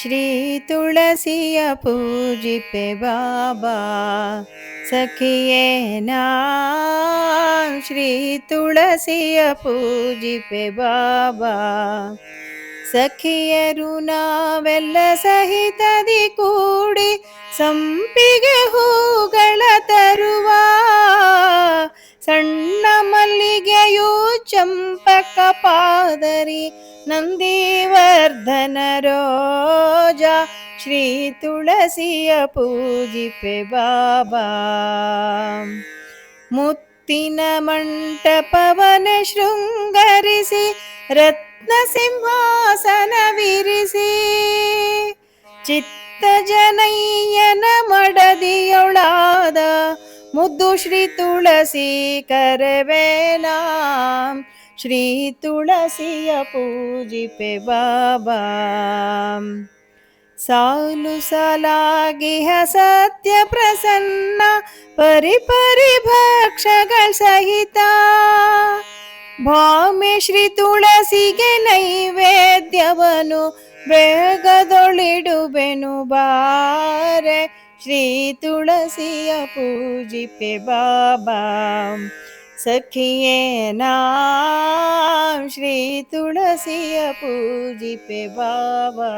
ಶ್ರೀ ತುಳಸಿಯ ಪೂಜಿಪೆ ಬಾಬಾ ಸಖಿಯೇ ನಾ ಶ್ರೀ ತುಳಸಿಯ ಪೂಜಿಪೆ ಬಾಬಾ ಸಖಿಯರು ನಾವೆಲ್ಲ ಸಹಿತದಿ ಕೂಡಿ ಸಂಪಿಗೆ ಹೂಗಳ ಮಲ್ಲಿಗೆಯು ಚಂಪಕ ಪಾದರಿ ನಂದಿವರ್ಧನ ರೋಜ ಶ್ರೀ ತುಳಸಿಯ ಪೂಜಿಪೆ ಬಾಬಾ ಮುತ್ತಿನ ಮಂಟಪವನ ಶೃಂಗರಿಸಿ ರತ್ನ ಸಿಂಹಾಸನವಿರಿಸಿ ಚಿತ್ತ ಜನಯ್ಯನ ಮಡದಿಯೊಳಾದ ಮುದ್ದು ಶ್ರೀ ತುಳಸಿ ಕರವೇಲ ಶ್ರೀ ತುಳಸಿಯ ಪೂಜಿಪೆ ಬಾಬಾ. ಸಾಲು ಸಲಾಗಿಹ ಸತ್ಯ ಪ್ರಸನ್ನ ಪರಿ ಪರಿ ಭಕ್ಷಗಳ ಸಹಿತ. ಭಾಮೆ ಶ್ರೀ ತುಳಸಿಗೆ ನೈವೇದ್ಯವನು ಬೇಗದೊಳಿಡುವೆನು ಬಾರೆ. श्री तुळसिया पूजिपे बाबा सखिये नाम श्री तुळसिया पूजिपे बाबा